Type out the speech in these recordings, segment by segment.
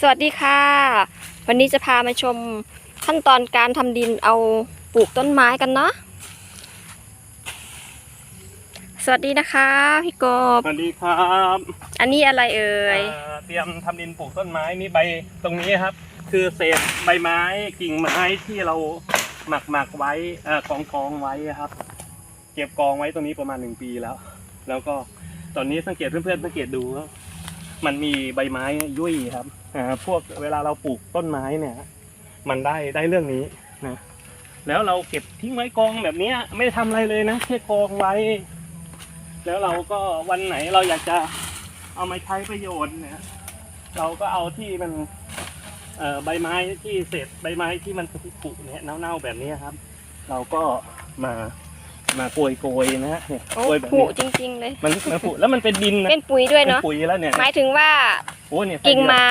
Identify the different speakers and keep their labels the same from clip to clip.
Speaker 1: สวัสดีค่ะ วันนี้จะพามาชมขั้นตอนการทำดินเอาปลูกต้นไม้กันเนาะสวัสดีนะคะ พี่กบ
Speaker 2: สวัสดีครับ
Speaker 1: อันนี้อะไรเอ่ย
Speaker 2: เอ่อเตรียมทำดินปลูกต้นไม้นี่ใบตรงนี้ครับ คือเศษใบไม้กิ่งไม้ที่เราหมักหมักไว้เอ่อกองกองไว้ครับ เก็บกองไว้ตรงนี้ประมาณหนึ่งปีแล้ว แล้วก็ตอนนี้สังเกตเพื่อนๆสังเกตดูว่ามันมีใบไม้ยุ่ยครับอ่า พวกเวลาเราปลูกต้นไม้เนี่ย มันได้ได้เรื่องนี้นะแล้วเราเก็บทิ้งไว้กองแบบนี้ไม่ได้ทำอะไรเลยนะแค่กองไว้ แล้วเราก็วันไหนเราอยากจะเอามาใช้ประโยชน์เนี่ยเราก็เอาที่มันใบไม้ที่เศษใบไม้ที่มันผุเนี่ยเน่าๆแบบนี้ครับ เราก็มา มาโกยโกยๆนะฮะเนี่ย
Speaker 1: โอ้
Speaker 2: โกยแบบ
Speaker 1: ผุ
Speaker 2: นี้
Speaker 1: จริง ๆ เลย
Speaker 2: มันมันผุแล้วมันเป็นดินนะ
Speaker 1: เป็นปุ๋ยด้วย
Speaker 2: เป็น
Speaker 1: เนาะ
Speaker 2: ปุ๋ยแล้วเนี่ย
Speaker 1: หมายถึงว่า
Speaker 2: โอ้เนี่ย
Speaker 1: กิ่งไม้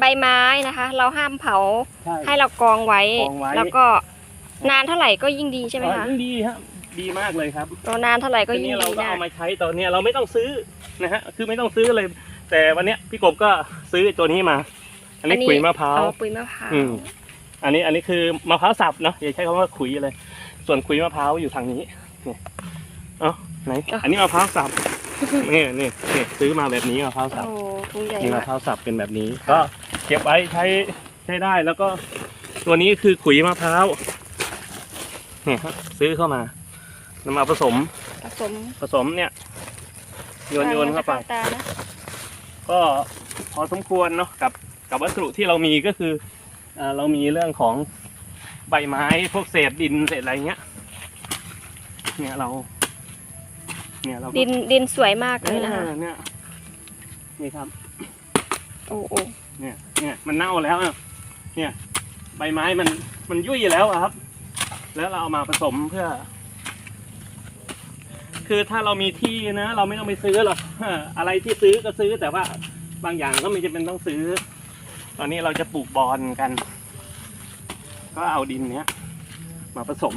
Speaker 1: ใบไม้นะคะ เราห้ามเผา
Speaker 2: ใช่
Speaker 1: ให้เรากองไว้
Speaker 2: กองไว้
Speaker 1: แล้วก็นานเท่าไหร่ก็ยิ่งดีใช่ไหม
Speaker 2: อ๋อ
Speaker 1: คะ
Speaker 2: ยิ่งดีครับดีมากเลยครับ
Speaker 1: เรานานเท่าไหร่ก็
Speaker 2: ที
Speaker 1: ยิ่ง
Speaker 2: นี้เรา
Speaker 1: ดี
Speaker 2: ก็
Speaker 1: นะ
Speaker 2: เอามาใช้ตอนเนี้ยเราไม่ต้องซื้อนะฮะคือไม่ต้องซื้อเลย แต่วันเนี้ยพี่กบก็ซื้อตัวนี้มา อันนี้ขุยมะพร้าว
Speaker 1: เอาปุ๋ยมะพร้าว
Speaker 2: อืม อันนี้อันนี้คือมะพร้าวสับเนาะอย่าใช้คำว่าขุยเลย ส่วนขุยมะพร้าวอยู่ทางนี้ นี่เอ้าไหน อันนี้มะพร้าวสับนี่นี่นี่ซื้อมาแบบนี้มะพร้าวสับ
Speaker 1: โอ้ถุงใหญ่
Speaker 2: นี่
Speaker 1: มามะก
Speaker 2: พร้าวสับเป็นแบบนี้ ก็เก็บไว้ใช้ใช้ได้แล้วก็ ตัวนี้คือขุยมะพร้าวเนี่ยครับซื้อเข้ามานำมาผสม
Speaker 1: ผสม
Speaker 2: ผสมเนี่ยโยนโยนเข้าไป
Speaker 1: ตานะ
Speaker 2: ก็พอสมควรเนาะกับกับวัสดุที่เรามีก็คือเอ่อเรามีเรื่องของใบไม้พวกเศษดินเศษอะไรเงี้ย เนี่ยเรา เนี่ยเราก็
Speaker 1: ดินดินสวยมากเลยนะคะ
Speaker 2: ออเนี่ยนี่ครับ
Speaker 1: โอ้โอ้
Speaker 2: เนี่ย เนี่ย มันเน่าแล้วอะเนี่ย ใบไม้มัน มันยุ่ยแล้วอะครับ แล้วเราเอามาผสมเพื่อ คือถ้าเรามีที่นะ เราไม่ต้องไปซื้อหรอกเอ่ออะไรที่ซื้อก็ซื้อแต่ว่าบางอย่างก็ไม่จำเป็นต้องซื้อ ตอนนี้เราจะปลูกบอลกัน ก็เอาดินเนี้ยมาผสม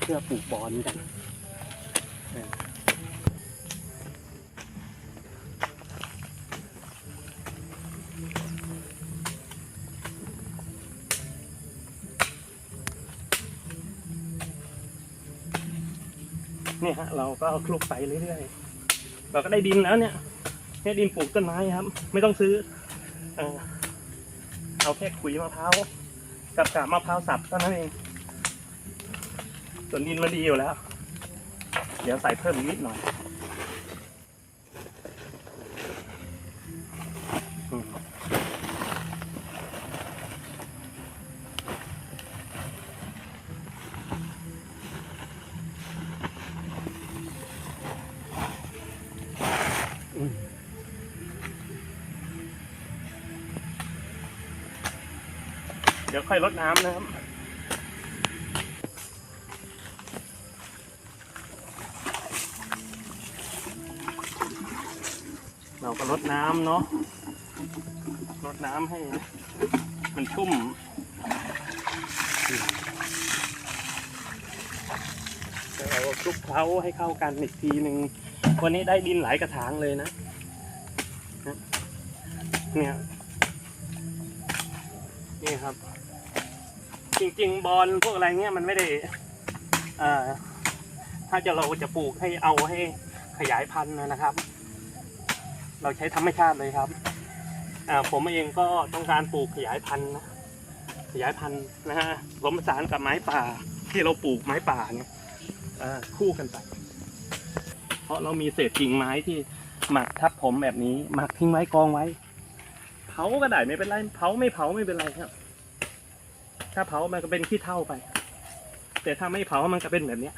Speaker 2: เพื่อปลูกบอลกันเนี่ยฮะเราก็คลุกไปเรื่อยๆ เราก็ได้ดินแล้วเนี่ยแค่ดินปลูกต้นไม้ครับ ไม่ต้องซื้อเออเอาแค่ขุยมะพร้าวกับกาบมะพร้าวสับเท่านั้นเอง ส่วนดินมันดีอยู่แล้ว เดี๋ยวใส่เพิ่มนิดหน่อยเดี๋ยวค่อยลดน้ำนะครับ เราก็ลดน้ำเนาะลดน้ำให้ มันชุ่มแล้วเราก็คลุกเคล้าให้เข้ากันอีกทีหนึ่งวันนี้ได้ดินหลายกระถางเลยนะ เนี่ยนี่ครับ จริง ๆ บอลพวกอะไรเงี้ยมันไม่ได้ถ้าจะเราจะปลูกให้เอาให้ขยายพันธุ์นะครับ เราใช้ธรรมชาติเลยครับผมเองก็ต้องการปลูกขยายพันธุ์นะขยายพันธุ์นะฮะผสมผสานกับไม้ป่าที่เราปลูกไม้ป่าเนี่ยคู่กันไป เพราะเรามีเศษกิ่งไม้ที่หมักทับผมแบบนี้ หมักทิ้งไว้กองไว้ เผาก็ได้ไม่เป็นไร เผาไม่เผาไม่เป็นไรครับ ถ้าเผามันก็เป็นขี้เท่าไป แต่ถ้าไม่เผามันก็เป็นแบบเนี้ย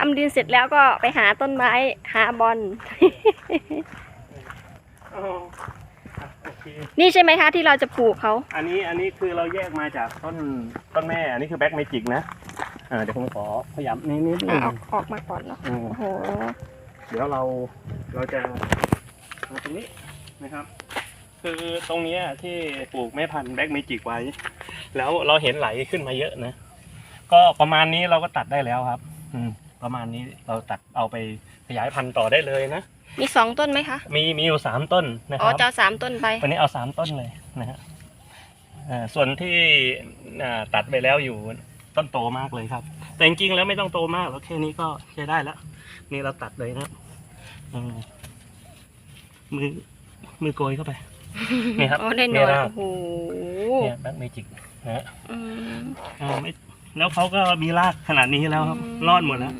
Speaker 1: ทำดินเสร็จแล้วก็ไปหาต้นไม้หาบอล
Speaker 2: อ๋ออะโอเค
Speaker 1: นี่ใช่ไหมคะที่เราจะปลูกเขา
Speaker 2: อันนี้อันนี้คือเราแยกมาจากต้นต้นแม่ อันนี้คือแบ็กเมจิกนะอ่าเดี๋ยวผมขอขยับนิดนิดนึ
Speaker 1: อะ
Speaker 2: ง
Speaker 1: เอาออกมาก่อนเนาะ
Speaker 2: อืม
Speaker 1: โอ้โห
Speaker 2: เดี๋ยวเราเราจะเอาตรงนี้นะครับ คือตรงเนี้ยที่ปลูกแม่พันธุ์แบ็กเมจิกไว้ แล้วเราเห็นไหลขึ้นมาเยอะนะ ก็ประมาณนี้เราก็ตัดได้แล้วครับ อืม ประมาณนี้เราตัดเอาไปขยายพันธุ์ต่อได้เลยนะ
Speaker 1: มีสองต้นไหมคะ
Speaker 2: มีมีอยู่สามต้นนะค
Speaker 1: อ๋อ
Speaker 2: รับ
Speaker 1: จะเอาสามต้นไป
Speaker 2: วันนี้เอาสามต้นเลยนะฮะอ่าส่วนที่อ่าตัดไปแล้วอยู่ต้นโตมากเลยครับ แต่จริงๆแล้วไม่ต้องโตมากแล้วแค่นี้ก็ใช้ได้แล้ว นี่เราตัดเลยนะอืมมือมือโกยเข้าไป นี่ครับ
Speaker 1: อ๋อได้ห
Speaker 2: เนี่
Speaker 1: น่อยย
Speaker 2: นะ
Speaker 1: โอ้โห
Speaker 2: เนี่ยแบ็คเมจิกนะฮะ
Speaker 1: อืม
Speaker 2: อ่าไม่แล้วเขาก็มีรากขนาดนี้แล้วครับ รอดหมดแล้ว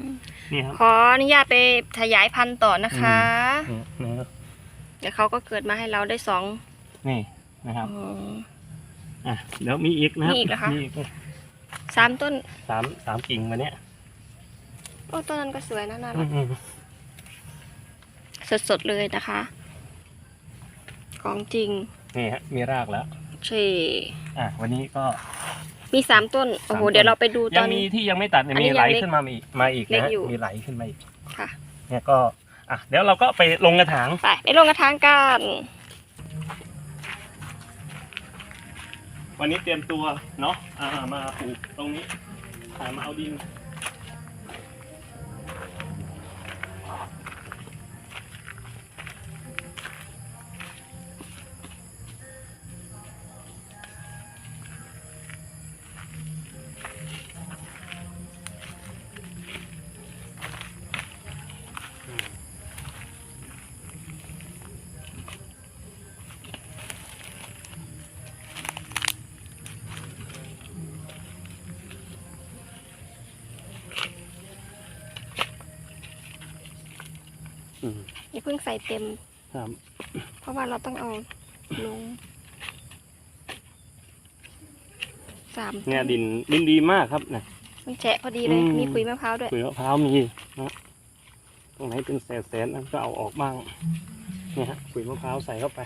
Speaker 2: นี่ครับ
Speaker 1: ขออนุญาตไปขยายพันธุ์ต่อนะคะ
Speaker 2: เนี่ยนะครับ
Speaker 1: เดี๋ยวเขาก็เกิดมาให้เราได้สอง
Speaker 2: นี่นะครับ
Speaker 1: อ๋อ
Speaker 2: อะเดี๋ยวมีอีกนะครับ
Speaker 1: มีอีกเหรอคะ
Speaker 2: มีอีก
Speaker 1: สามต้น
Speaker 2: สามสามกิ่งมาเนี้ย
Speaker 1: โอ้ต้นนั้นก็สวยนะน่า
Speaker 2: อื
Speaker 1: รัก
Speaker 2: มอืม
Speaker 1: สดๆเลยนะคะ ของจริง
Speaker 2: นี่ฮะมีรากแล้ว
Speaker 1: เช่
Speaker 2: อะวันนี้ก็
Speaker 1: มีสามต้น โอ้โห
Speaker 2: สามต้น
Speaker 1: เดี๋ยวเราไปดูต
Speaker 2: ยั
Speaker 1: องน
Speaker 2: มีที่ยังไม่ตัดเนี่ย
Speaker 1: อันนี้
Speaker 2: มีไหล
Speaker 1: ยังเล็ก
Speaker 2: ขึ้นมาอีกมาอีก
Speaker 1: เล็ก
Speaker 2: นะฮะ
Speaker 1: อยู่
Speaker 2: มีไหลขึ้นมาอีก
Speaker 1: ค่ะ
Speaker 2: เนี่ยก็อะเดี๋ยวเราก็ไปลงกระถาง
Speaker 1: ไปไปลงกระถางกัน
Speaker 2: วันนี้เตรียมตัวเนาะอ่ามาปลูกตรงนี้อ่ามาเอาดิน อืม
Speaker 1: อย่าเพิ่งใส่เต็ม
Speaker 2: ครับ
Speaker 1: เพราะว่าเราต้องเอาลงสาม
Speaker 2: เนี่ยดินดินดีมากครับเนี่ย
Speaker 1: มันแฉะพอดีเลย
Speaker 2: อืม
Speaker 1: มีขุยมะพร้าวด้วย
Speaker 2: ขุยมะพร้าวมีนะตรงไหนเป็นแสนแสนๆก็เอาออกบ้าง เนี่ยฮะขุยมะพร้าวใส่เข้าไป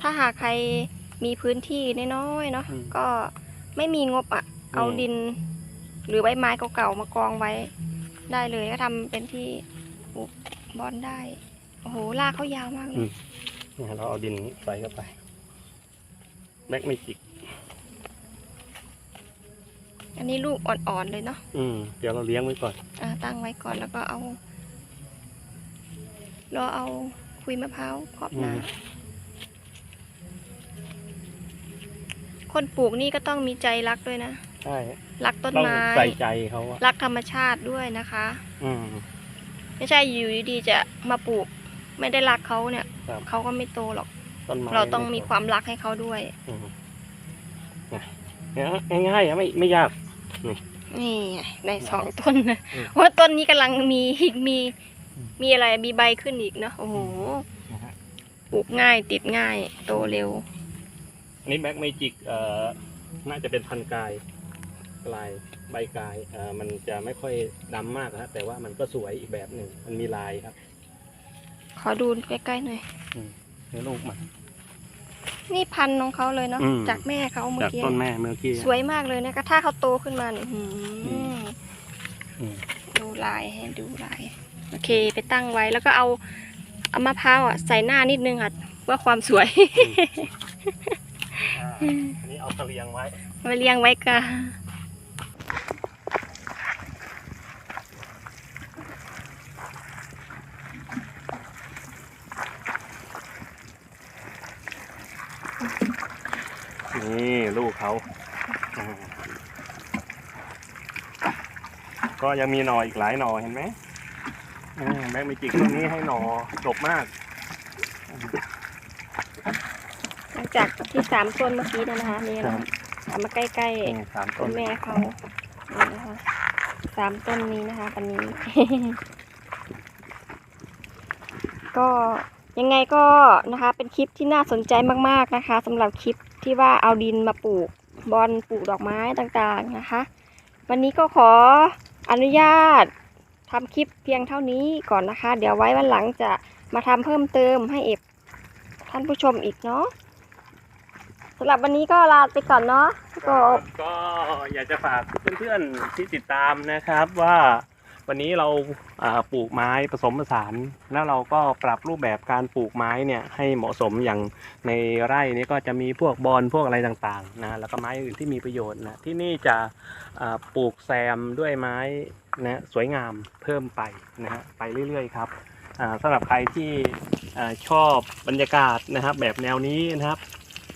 Speaker 1: ถ้าหากใครมีพื้นที่น้อยๆเนาะ
Speaker 2: อืม
Speaker 1: ก็ไม่มีงบอะ เอา
Speaker 2: อืม
Speaker 1: ดิน หรือใบไม้เก่าๆมากองไว้ ได้เลยก็ทำเป็นที่ปลูกบอนได้ โอ้โหรากเขายาวมากเลย
Speaker 2: เนี่ยเราเอาดินใส่เข้าไปแบกไม่จิก
Speaker 1: อันนี้ลูกอ่อนๆเลยเนาะ
Speaker 2: อืม เดี๋ยวเราเลี้ยงไว้ก่อน
Speaker 1: อ่าตั้งไว้ก่อนแล้วก็เอารอเอาคุยมะพร้าวครอบหน้า
Speaker 2: อืม
Speaker 1: คนปลูกนี่ก็ต้องมีใจรักด้วยนะ
Speaker 2: ใช่
Speaker 1: รักต้น
Speaker 2: ต้อง
Speaker 1: ไม้
Speaker 2: ใส่ใจเขาอะ
Speaker 1: รักธรรมชาติด้วยนะคะ
Speaker 2: อืม
Speaker 1: ไม่ใช่อยู่ดีๆจะมาปลูก ไม่ได้รักเขาเนี่ย
Speaker 2: ครับ
Speaker 1: เขาก็ไม่โตหรอก
Speaker 2: ต้นไม้
Speaker 1: เราต้องมีความรักให้เขาด้วย
Speaker 2: อืมเนี่ยง่ายๆอะไม่ไม่ยาก
Speaker 1: นี่ไงในสองต้นนะ
Speaker 2: อืม
Speaker 1: ว่าต้นนี้กำลังมีมี
Speaker 2: อืม
Speaker 1: มีอะไรมีใบขึ้นอีกเนอะโอ้โห
Speaker 2: นะฮะ
Speaker 1: ปลูกง่ายติดง่าย โตเร็ว
Speaker 2: อันนี้แบ็กเมจิกเอ่อน่าจะเป็นพันกาย กลายใบกายเอ่อมันจะไม่ค่อยดำมากนะแต่ว่ามันก็สวยอีกแบบหนึ่งมันมีลายครับ
Speaker 1: ขอดูใกล้ๆหน่อย
Speaker 2: ในลูกมัน
Speaker 1: นี่พันธุ์ของเขาเลยเนาะ
Speaker 2: อืม
Speaker 1: จากแม่เขาเมื่อ
Speaker 2: จาก
Speaker 1: กี้
Speaker 2: ต้นแม่เมื่อกี้
Speaker 1: สวยมากเลยนะคะถ้าเขาโตขึ้นมาเนี่ยหืม
Speaker 2: อืม
Speaker 1: ดูลายให้ดูลาย โอเค ไปตั้งไว้แล้วก็เอาเอามะพร้าวอะใส่หน้านิดนึงอะเพื่อความสวย
Speaker 2: อ่าอันนี้เอาเสลียงไว้
Speaker 1: มาเลี้ยงไว้กัน
Speaker 2: นี่ลูกเขาอ่าก็ยังมีหน่ออีกหลายหน่อเห็นไหมอ่าแบ็กเมจิกต้นนี้ให้หน่อดกมาก
Speaker 1: หลังจากที่สามต้นเมื่อกี้เนี่ยนะคะนี่
Speaker 2: ครั
Speaker 1: เรา
Speaker 2: บ
Speaker 1: เอามาใกล้
Speaker 2: นี่สาม
Speaker 1: ๆ
Speaker 2: ต้
Speaker 1: ต้
Speaker 2: น
Speaker 1: นแม่เขานี่นะคะสามต้นนี้นะคะตอนนี้ ก็ยังไงก็นะคะ เป็นคลิปที่น่าสนใจมากๆนะคะสำหรับคลิป ที่ว่าเอาดินมาปลูกบอนปลูกดอกไม้ต่างๆนะคะ วันนี้ก็ขออนุญาตทำคลิปเพียงเท่านี้ก่อนนะคะ เดี๋ยวไว้วันหลังจะมาทำเพิ่มเติมให้เอฟท่านผู้ชมอีกเนาะสำหรับวันนี้ก็ลาไปก่อนเนาะก็
Speaker 2: ก็อยากจะฝากเพื่อนๆที่ติดตามนะครับว่า วันนี้เราปลูกไม้ผสมผสาน แล้วเราก็ปรับรูปแบบการปลูกไม้เนี่ยให้เหมาะสมอย่างในไร่นี้ก็จะมีพวกบอลพวกอะไรต่างๆนะแล้วก็ไม้อื่นที่มีประโยชน์นะที่นี่จะปลูกแซมด้วยไม้นะสวยงามเพิ่มไปนะฮะไปเรื่อยๆครับอ่าสำหรับใครที่ชอบบรรยากาศนะครับ แบบแนวนี้นะครับ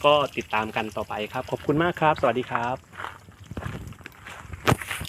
Speaker 2: ก็ติดตามกันต่อไปครับ ขอบคุณมากครับ สวัสดีครับ